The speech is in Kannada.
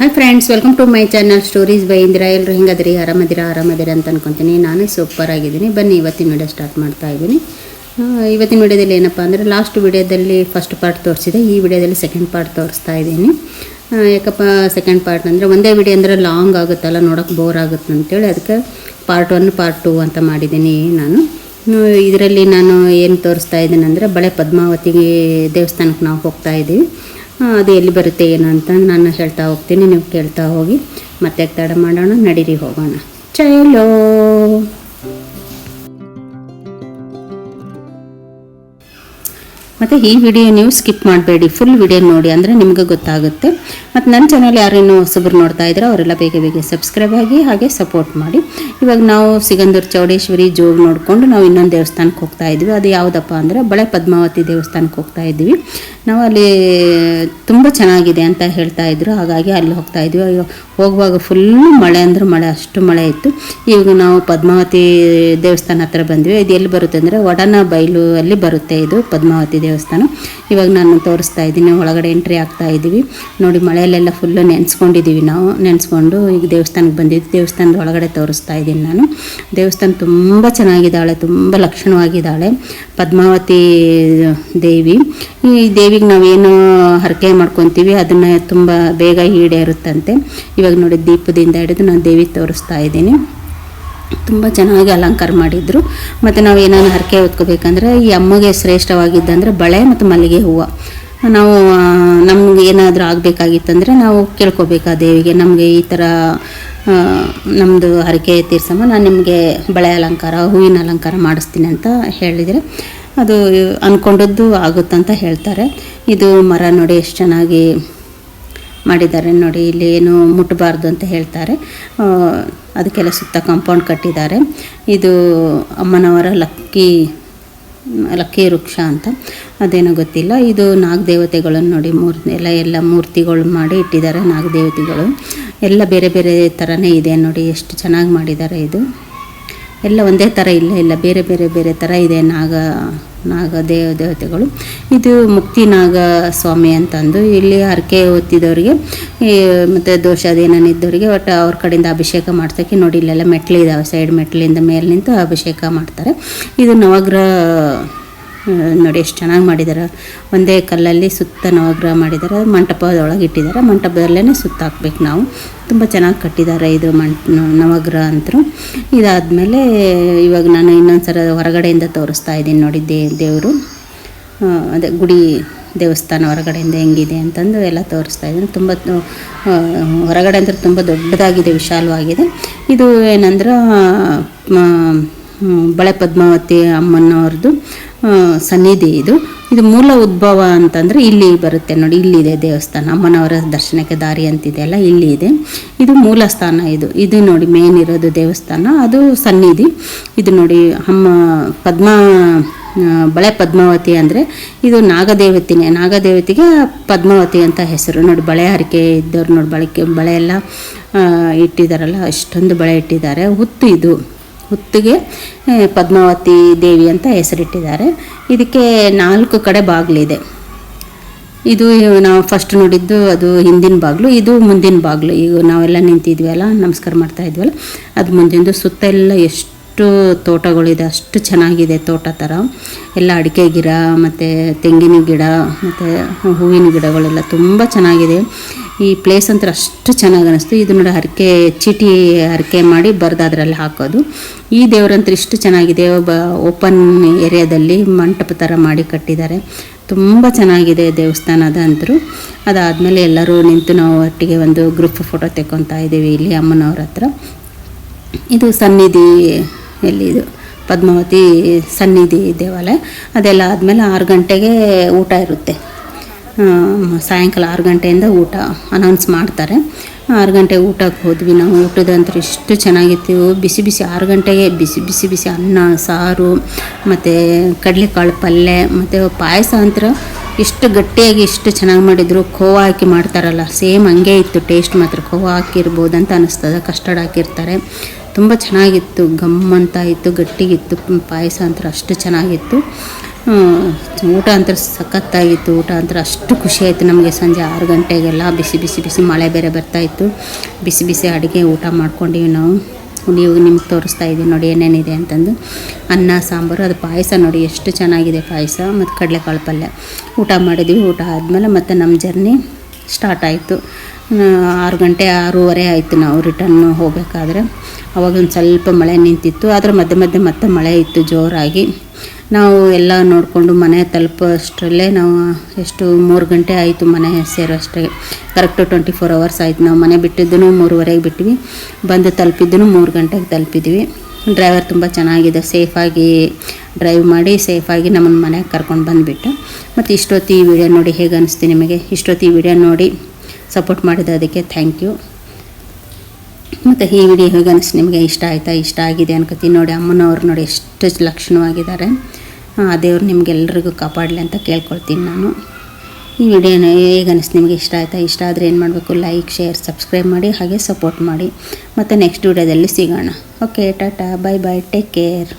Hi friends welcome to my channel stories by Indira ಎಲ್ಲರೂ ಹಿಂಗದ್ರಿ? ಆರಾಮದಿರ? ಆರಾಮದಿರ ಅಂತ ಅನ್ಕೊತೀನಿ. ನಾನು ಸೂಪರ್ ಆಗಿದ್ದೀನಿ. ಬನ್ನಿ, ಇವತ್ತಿನ ವಿಡಿಯೋ ಸ್ಟಾರ್ಟ್ ಮಾಡ್ತಾ ಇದ್ದೀನಿ. ಇವತ್ತಿನ ವಿಡಿಯೋದಲ್ಲಿ ಏನಪ್ಪ ಅಂದರೆ ಲಾಸ್ಟ್ ವಿಡಿಯೋದಲ್ಲಿ ಫಸ್ಟ್ ಪಾರ್ಟ್ ತೋರಿಸಿದೆ. ಈ ವಿಡಿಯೋದಲ್ಲಿ ಸೆಕೆಂಡ್ ಪಾರ್ಟ್ ತೋರಿಸ್ತಾ ಇದ್ದೀನಿ. ಯಾಕಪ್ಪ ಸೆಕೆಂಡ್ ಪಾರ್ಟ್ ಅಂದರೆ ಒಂದೇ ವಿಡಿಯೋ ಅಂದರೆ ಲಾಂಗ್ ಆಗುತ್ತಲ್ಲ, ನೋಡೋಕೆ ಬೋರ್ ಆಗುತ್ತೆ ಅಂತೇಳಿ ಅದಕ್ಕೆ ಪಾರ್ಟ್ ಒನ್ ಪಾರ್ಟ್ ಟು ಅಂತ ಮಾಡಿದ್ದೀನಿ ನಾನು. ಇದರಲ್ಲಿ ನಾನು ಏನು ತೋರಿಸ್ತಾ ಇದ್ದೀನಿ ಅಂದರೆ ಬಳೆ ಪದ್ಮಾವತಿಗೆ ದೇವಸ್ಥಾನಕ್ಕೆ ನಾವು ಹೋಗ್ತಾ ಇದ್ದೀವಿ. ಅದು ಎಲ್ಲಿ ಬರುತ್ತೆ ಏನು ಅಂತ ನಾನು ಹೇಳ್ತಾ ಹೋಗ್ತೀನಿ, ನೀವು ಕೇಳ್ತಾ ಹೋಗಿ ಮತ್ತೆ ತಡ ಮಾಡೋಣ, ನಡೀರಿ ಹೋಗೋಣ. ಚಲೋ. ಮತ್ತು ಈ ವಿಡಿಯೋ ನೀವು ಸ್ಕಿಪ್ ಮಾಡಬೇಡಿ. ಫುಲ್ ವಿಡಿಯೋ ನೋಡಿ ಅಂದರೆ ನಿಮಗೆ ಗೊತ್ತಾಗುತ್ತೆ. ಮತ್ತು ನನ್ನ ಚಾನಲ್ ಯಾರೇನು ಹೊಸಬ್ರು ನೋಡ್ತಾ ಇದ್ರೆ ಅವರೆಲ್ಲ ಬೇಗ ಬೇಗ ಸಬ್ಸ್ಕ್ರೈಬ್ ಆಗಿ ಹಾಗೆ ಸಪೋರ್ಟ್ ಮಾಡಿ. ಇವಾಗ ನಾವು ಸಿಗಂದೂರು ಚೌಡೇಶ್ವರಿ, ಜೋಗ್ ನೋಡಿಕೊಂಡು ನಾವು ಇನ್ನೊಂದು ದೇವಸ್ಥಾನಕ್ಕೆ ಹೋಗ್ತಾ ಇದ್ವಿ. ಅದು ಯಾವುದಪ್ಪ ಅಂದರೆ ಬಳೆ ಪದ್ಮಾವತಿ ದೇವಸ್ಥಾನಕ್ಕೆ ಹೋಗ್ತಾ ಇದ್ವಿ. ನಾವು ಅಲ್ಲಿ ತುಂಬ ಚೆನ್ನಾಗಿದೆ ಅಂತ ಹೇಳ್ತಾ ಇದ್ರು. ಹಾಗಾಗಿ ಅಲ್ಲಿ ಹೋಗ್ತಾ ಇದ್ವಿ. ಹೋಗುವಾಗ ಫುಲ್ಲು ಮಳೆ ಅಂದ್ರೆ ಮಳೆ, ಅಷ್ಟು ಮಳೆ ಇತ್ತು. ಇವಾಗ ನಾವು ಪದ್ಮಾವತಿ ದೇವಸ್ಥಾನ ಹತ್ರ ಬಂದ್ವಿ. ಇದು ಎಲ್ಲಿ ಬರುತ್ತೆ ಅಂದರೆ ಒಡನ ಬೈಲು ಅಲ್ಲಿ ಬರುತ್ತೆ ಇದು ಪದ್ಮಾವತಿ ದೇವಸ್ಥಾನ ಇವಾಗ ನಾನು ತೋರಿಸ್ತಾ ಇದ್ದೀನಿ, ಒಳಗಡೆ ಎಂಟ್ರಿ ಆಗ್ತಾ ಇದ್ದೀವಿ. ನೋಡಿ, ಮಳೆಯಲ್ಲೆಲ್ಲ ಫುಲ್ಲು ನೆನೆಸ್ಕೊಂಡಿದ್ದೀವಿ ನಾವು, ನೆನೆಸ್ಕೊಂಡು ಈಗ ದೇವಸ್ಥಾನಕ್ಕೆ ಬಂದಿದ್ದು, ದೇವಸ್ಥಾನದ ಒಳಗಡೆ ತೋರಿಸ್ತಾ ಇದ್ದೀನಿ ನಾನು. ದೇವಸ್ಥಾನ ತುಂಬ ಚೆನ್ನಾಗಿದ್ದಾಳೆ, ತುಂಬ ಲಕ್ಷಣವಾಗಿದ್ದಾಳೆ. ಪದ್ಮಾವತಿ ದೇವಿ. ಈ ದೇವಿಗೆ ನಾವೇನು ಹರಕೆ ಮಾಡ್ಕೊತೀವಿ, ಅದನ್ನು ತುಂಬ ಬೇಗ ಈಡೇರುತ್ತಂತೆ. ಇವಾಗ ನೋಡಿ, ದೀಪದಿಂದ ಹಿಡಿದು ನಾನು ದೇವಿ ತೋರಿಸ್ತಾ ಇದ್ದೀನಿ. ತುಂಬ ಚೆನ್ನಾಗಿ ಅಲಂಕಾರ ಮಾಡಿದ್ರು. ಮತ್ತು ನಾವು ಏನಾದ್ರು ಹರಕೆ ಹೊತ್ಕೋಬೇಕಂದ್ರೆ ಈ ಅಮ್ಮಗೆ ಶ್ರೇಷ್ಠವಾಗಿದ್ದಂದ್ರೆ ಬಳೆ ಮತ್ತು ಮಲ್ಲಿಗೆ ಹೂವು. ನಾವು ನಮ್ಗೆ ಏನಾದರೂ ಆಗಬೇಕಾಗಿತ್ತಂದ್ರೆ ನಾವು ಕೇಳ್ಕೊಬೇಕು ದೇವಿಗೆ. ನಮಗೆ ಈ ಥರ ನಮ್ಮದು ಹರಕೆ ತೀರ್ಸಮ್ಮ, ನಾನು ನಿಮಗೆ ಬಳೆ ಅಲಂಕಾರ, ಹೂವಿನ ಅಲಂಕಾರ ಮಾಡಿಸ್ತೀನಿ ಅಂತ ಹೇಳಿದರೆ. ಅದು ಅಂದ್ಕೊಂಡದ್ದು ಆಗುತ್ತಂತ ಹೇಳ್ತಾರೆ. ಇದು ಮರ ನೋಡಿ ಎಷ್ಟು ಚೆನ್ನಾಗಿ ಮಾಡಿದ್ದಾರೆ. ನೋಡಿ, ಇಲ್ಲಿ ಏನು ಮುಟ್ಟಬಾರ್ದು ಅಂತ ಹೇಳ್ತಾರೆ. ಅದಕ್ಕೆಲ್ಲ ಸುತ್ತ ಕಾಂಪೌಂಡ್ ಕಟ್ಟಿದ್ದಾರೆ. ಇದು ಅಮ್ಮನವರ ಲಕ್ಕಿ ಲಕ್ಕಿ ವೃಕ್ಷ ಅಂತ. ಅದೇನೋ ಗೊತ್ತಿಲ್ಲ. ಇದು ನಾಗದೇವತೆಗಳನ್ನು ನೋಡಿ, ಮೂರ್, ಎಲ್ಲ ಎಲ್ಲ ಮೂರ್ತಿಗಳು ಮಾಡಿ ಇಟ್ಟಿದ್ದಾರೆ ನಾಗದೇವತೆಗಳು ಎಲ್ಲ ಬೇರೆ ಬೇರೆ ಥರನೇ ಇದೆ ನೋಡಿ, ಎಷ್ಟು ಚೆನ್ನಾಗಿ ಮಾಡಿದ್ದಾರೆ ಇದು. ಎಲ್ಲ ಒಂದೇ ಥರ ಇಲ್ಲ ಇಲ್ಲ. ಬೇರೆ ಬೇರೆ ಬೇರೆ ಥರ ಇದೆ ನಾಗ ನಾಗ ದೇವ ದೇವತೆಗಳು. ಇದು ಮುಕ್ತಿ ನಾಗ ಸ್ವಾಮಿ ಅಂತಂದು ಇಲ್ಲಿ ಹರಕೆ ಹೊತ್ತಿದವರಿಗೆ ಮತ್ತು ದೋಷ ಅದೇನಿದ್ದವ್ರಿಗೆ ಒಟ್ಟು ಅವ್ರ ಕಡೆಯಿಂದ ಅಭಿಷೇಕ ಮಾಡ್ತಕ್ಕೆ ನೋಡಿ, ಇಲ್ಲೆಲ್ಲ ಮೆಟ್ಲಿದ್ದಾವೆ ಸೈಡ್ ಮೆಟ್ಲಿಂದ ಮೇಲೆ ನಿಂತು ಅಭಿಷೇಕ ಮಾಡ್ತಾರೆ. ಇದು ನವಗ್ರಹ ನೋಡಿ ಎಷ್ಟು ಚೆನ್ನಾಗಿ ಮಾಡಿದ್ದಾರೆ ಒಂದೇ ಕಲ್ಲಲ್ಲಿ ಸುತ್ತ ನವಗ್ರಹ ಮಾಡಿದ್ದಾರೆ ಮಂಟಪದೊಳಗೆ ಇಟ್ಟಿದ್ದಾರೆ ಮಂಟಪದಲ್ಲೇ ಸುತ್ತ ಹಾಕ್ಬೇಕು ನಾವು. ತುಂಬ ಚೆನ್ನಾಗಿ ಕಟ್ಟಿದ್ದಾರೆ ಇದು ಮಂಟ್ ನವಗ್ರಹ ಅಂತರು ಇದಾದಮೇಲೆ ಇವಾಗ ನಾನು ಇನ್ನೊಂದು ಸಲ ಹೊರಗಡೆಯಿಂದ ತೋರಿಸ್ತಾ ಇದ್ದೀನಿ ನೋಡಿ ದೇ, ದೇವರು. ಅದೇ ಗುಡಿ ದೇವಸ್ಥಾನ ಹೊರಗಡೆಯಿಂದ ಹೆಂಗಿದೆ ಅಂತಂದು ಎಲ್ಲ ತೋರಿಸ್ತಾ ಇದ್ದೀನಿ. ತುಂಬ ಹೊರಗಡೆ ಅಂದರೆ ತುಂಬ ದೊಡ್ಡದಾಗಿದೆ, ವಿಶಾಲವಾಗಿದೆ. ಇದು ಏನಂದ್ರೆ ಬಳೆ ಪದ್ಮಾವತಿ ಅಮ್ಮನವ್ರದ್ದು ಸನ್ನಿಧಿ ಇದು. ಇದು ಮೂಲ ಉದ್ಭವ ಅಂತಂದರೆ ಇಲ್ಲಿ ಬರುತ್ತೆ ನೋಡಿ, ಇಲ್ಲಿದೆ ದೇವಸ್ಥಾನ. ಅಮ್ಮನವರ ದರ್ಶನಕ್ಕೆ ದಾರಿ ಅಂತಿದೆಯಲ್ಲ ಇಲ್ಲಿ ಇದೆ ಇದು ಮೂಲ ಸ್ಥಾನ ಇದು. ಇದು ನೋಡಿ ಮೇನ್ ಇರೋದು ದೇವಸ್ಥಾನ, ಅದು ಸನ್ನಿಧಿ. ಇದು ನೋಡಿ ಅಮ್ಮ ಪದ್ಮ ಬಳೆ ಪದ್ಮಾವತಿ ಅಂದರೆ ಇದು ನಾಗದೇವತಿನೇ. ನಾಗದೇವತಿಗೆ ಪದ್ಮಾವತಿ ಅಂತ ಹೆಸರು. ನೋಡಿ, ಬಳೆ ಹರಿಕೆ ಇದ್ದವ್ರು ನೋಡಿ, ಬಳಕೆ, ಬಳೆ ಎಲ್ಲ ಇಟ್ಟಿದ್ದಾರಲ್ಲ ಅಷ್ಟೊಂದು ಬಳೆ ಇಟ್ಟಿದ್ದಾರೆ. ಹುತ್ತು ಇದು. ಹುತ್ತಿಗೆ ಪದ್ಮಾವತಿ ದೇವಿ ಅಂತ ಹೆಸರಿಟ್ಟಿದ್ದಾರೆ. ಇದಕ್ಕೆ ನಾಲ್ಕು ಕಡೆ ಬಾಗಿಲಿದೆ ಇದು. ನಾವು ಫಸ್ಟ್ ನೋಡಿದ್ದು ಅದು ಹಿಂದಿನ ಬಾಗಿಲು, ಇದು ಮುಂದಿನ ಬಾಗಿಲು. ಈಗ ನಾವೆಲ್ಲ ನಿಂತಿದ್ವಲ್ಲ, ನಮಸ್ಕಾರ ಮಾಡ್ತಾ ಇದ್ವಲ್ಲ, ಅದು ಮುಂದಿಂದು ಸುತ್ತ ಎಲ್ಲ ಎಷ್ಟು ತೋಟಗಳಿದೆ ಅಷ್ಟು ಚೆನ್ನಾಗಿದೆ ತೋಟ ಥರ ಎಲ್ಲ ಅಡಿಕೆ ಗಿಡ, ಮತ್ತು ತೆಂಗಿನ ಗಿಡ, ಮತ್ತು ಹೂವಿನ ಗಿಡಗಳೆಲ್ಲ ತುಂಬ ಚೆನ್ನಾಗಿದೆ. ಈ ಪ್ಲೇಸ್ ಅಂತ ಅಷ್ಟು ಚೆನ್ನಾಗಿ ಅನಿಸ್ತು. ಇದು ನೋಡಿ ಹರಕೆ, ಚೀಟಿ ಹರಕೆ ಮಾಡಿ ಬರೆದು ಅದರಲ್ಲಿ ಹಾಕೋದು. ಈ ದೇವರಂತ್ರ ಇಷ್ಟು ಚೆನ್ನಾಗಿದೆ. ಒಬ್ಬ ಓಪನ್ ಏರಿಯಾದಲ್ಲಿ ಮಂಟಪ ಥರ ಮಾಡಿ ಕಟ್ಟಿದ್ದಾರೆ. ತುಂಬ ಚೆನ್ನಾಗಿದೆ ದೇವಸ್ಥಾನದ ಅಂತರು. ಅದಾದಮೇಲೆ ಎಲ್ಲರೂ ನಿಂತು ನಾವು ಒಟ್ಟಿಗೆ ಒಂದು ಗ್ರೂಪ್ ಫೋಟೋ ತೆಕ್ಕೊತಾ ಇದ್ದೀವಿ ಇಲ್ಲಿ ಅಮ್ಮನವ್ರ ಹತ್ರ. ಇದು ಸನ್ನಿಧಿ ಎಲ್ಲಿದು ಪದ್ಮಾವತಿ ಸನ್ನಿಧಿ ದೇವಾಲಯ. ಅದೆಲ್ಲ ಆದಮೇಲೆ ಆರು ಗಂಟೆಗೆ ಊಟ ಇರುತ್ತೆ. ಸಾಯಂಕಾಲ ಆರು ಗಂಟೆಯಿಂದ ಊಟ ಅನೌನ್ಸ್ ಮಾಡ್ತಾರೆ. ಆರು ಗಂಟೆ ಊಟಕ್ಕೆ ಹೋದ್ವಿ ನಾವು. ಊಟದಂತೂ ಇಷ್ಟು ಚೆನ್ನಾಗಿತ್ತು. ಬಿಸಿ ಬಿಸಿ ಆರು ಗಂಟೆಗೆ ಬಿಸಿ ಬಿಸಿ ಬಿಸಿ ಅನ್ನ, ಸಾರು, ಮತ್ತು ಕಡಲೆಕಾಳು ಪಲ್ಯ ಮತ್ತು ಪಾಯಸ ಅಂತರ ಇಷ್ಟು ಗಟ್ಟಿಯಾಗಿ ಇಷ್ಟು ಚೆನ್ನಾಗಿ ಮಾಡಿದ್ರು. ಖೋವಾ ಹಾಕಿ ಮಾಡ್ತಾರಲ್ಲ, ಸೇಮ್ ಹಂಗೆ ಇತ್ತು. ಟೇಸ್ಟ್ ಮಾತ್ರ ಖೋವಾ ಹಾಕಿರ್ಬೋದು ಅಂತ ಅನಿಸ್ತದೆ. ಕಸ್ಟರ್ಡ್ ಹಾಕಿರ್ತಾರೆ. ತುಂಬ ಚೆನ್ನಾಗಿತ್ತು. ಗಮ್ ಇತ್ತು, ಗಟ್ಟಿಗಿತ್ತು. ಪಾಯಸ ಅಂತ ಅಷ್ಟು ಚೆನ್ನಾಗಿತ್ತು. ಊಟ ಅಂತ ಸಖತ್ತಾಗಿತ್ತು. ಊಟ ಅಂತ ಅಷ್ಟು ಖುಷಿ ಆಯಿತು ನಮಗೆ ಸಂಜೆ ಆರು ಗಂಟೆಗೆಲ್ಲ. ಬಿಸಿ ಬಿಸಿ ಬಿಸಿ ಮಳೆ ಬೇರೆ ಬರ್ತಾಯಿತ್ತು ಬಿಸಿ ಬಿಸಿ ಅಡುಗೆ ಊಟ ಮಾಡ್ಕೊಂಡಿವಿ ನಾವು. ನೀವು ನಿಮ್ಗೆ ತೋರಿಸ್ತಾ ಇದ್ದೀವಿ ನೋಡಿ ಏನೇನಿದೆ ಅಂತಂದು. ಅನ್ನ, ಸಾಂಬಾರು, ಅದು ಪಾಯಸ ನೋಡಿ ಎಷ್ಟು ಚೆನ್ನಾಗಿದೆ ಪಾಯಸ ಮತ್ತು ಕಡಲೆಕಾಳು ಪಲ್ಯ. ಊಟ ಮಾಡಿದ್ವಿ. ಊಟ ಆದಮೇಲೆ ಮತ್ತೆ ನಮ್ಮ ಜರ್ನಿ ಸ್ಟಾರ್ಟ್ ಆಯಿತು. ಆರು ಗಂಟೆ, ಆರೂವರೆ ಆಯಿತು ನಾವು ರಿಟರ್ನ್ ಹೋಗಬೇಕಾದ್ರೆ. ಅವಾಗ ಒಂದು ಸ್ವಲ್ಪ ಮಳೆ ನಿಂತಿತ್ತು. ಆದರೆ ಮಧ್ಯೆ ಮಧ್ಯೆ ಮತ್ತೆ ಮಳೆ ಇತ್ತು ಜೋರಾಗಿ. ನಾವು ಎಲ್ಲ ನೋಡಿಕೊಂಡು ಮನೆ ತಲುಪೋಷ್ಟರಲ್ಲೇ ನಾವು ಎಷ್ಟು ಮೂರು ಗಂಟೆ ಆಯಿತು ಮನೆ ಸೇರೋಷ್ಟೇ ಕರೆಕ್ಟು ಟ್ವೆಂಟಿ ಫೋರ್ ಅವರ್ಸ್ ಆಯಿತು. ನಾವು ಮನೆ ಬಿಟ್ಟಿದ್ದೂ ಮೂರುವರೆಗೆ ಬಿಟ್ವಿ ಬಂದು ತಲುಪಿದ್ದೂ ಮೂರು ಗಂಟೆಗೆ ತಲುಪಿದ್ವಿ ಡ್ರೈವರ್ ತುಂಬ ಚೆನ್ನಾಗಿದೆ. ಸೇಫಾಗಿ ಡ್ರೈವ್ ಮಾಡಿ ಸೇಫಾಗಿ ನಮ್ಮನ್ನು ಮನೆಗೆ ಕರ್ಕೊಂಡು ಬಂದುಬಿಟ್ಟು. ಮತ್ತು ಇಷ್ಟೊತ್ತು ಈ ವಿಡಿಯೋ ನೋಡಿ ಹೇಗೆ ಅನಿಸ್ತು ನಿಮಗೆ? ಇಷ್ಟೊತ್ತು ಈ ವಿಡಿಯೋ ನೋಡಿ ಸಪೋರ್ಟ್ ಮಾಡಿದ ಅದಕ್ಕೆ ಥ್ಯಾಂಕ್ ಯು ಮತ್ತು ಈ ವಿಡಿಯೋ ಹೇಗೆ ಅನಿಸ್ತು ನಿಮಗೆ? ಇಷ್ಟ ಆಯಿತಾ? ಇಷ್ಟ ಆಗಿದೆ ಅನ್ಕೋತೀನಿ. ನೋಡಿ ಅಮ್ಮನವ್ರು ನೋಡಿ ಎಷ್ಟು ಲಕ್ಷಣವಾಗಿದ್ದಾರೆ. ದೇವ್ರು ನಿಮಗೆಲ್ರಿಗೂ ಕಾಪಾಡಲಿ ಅಂತ ಕೇಳ್ಕೊಳ್ತೀನಿ ನಾನು. ಈ ವಿಡಿಯೋನ ಹೇಗೆ ಅನಿಸ್ತು ನಿಮಗೆ ಇಷ್ಟ ಆಯಿತಾ? ಇಷ್ಟ ಆದರೆ ಏನು ಮಾಡಬೇಕು? ಲೈಕ್ ಶೇರ್ ಸಬ್ಸ್ಕ್ರೈಬ್ ಮಾಡಿ, ಹಾಗೆ ಸಪೋರ್ಟ್ ಮಾಡಿ. ಮತ್ತು ನೆಕ್ಸ್ಟ್ ವಿಡಿಯೋದಲ್ಲಿ ಸಿಗೋಣ. Okay tata bye bye take care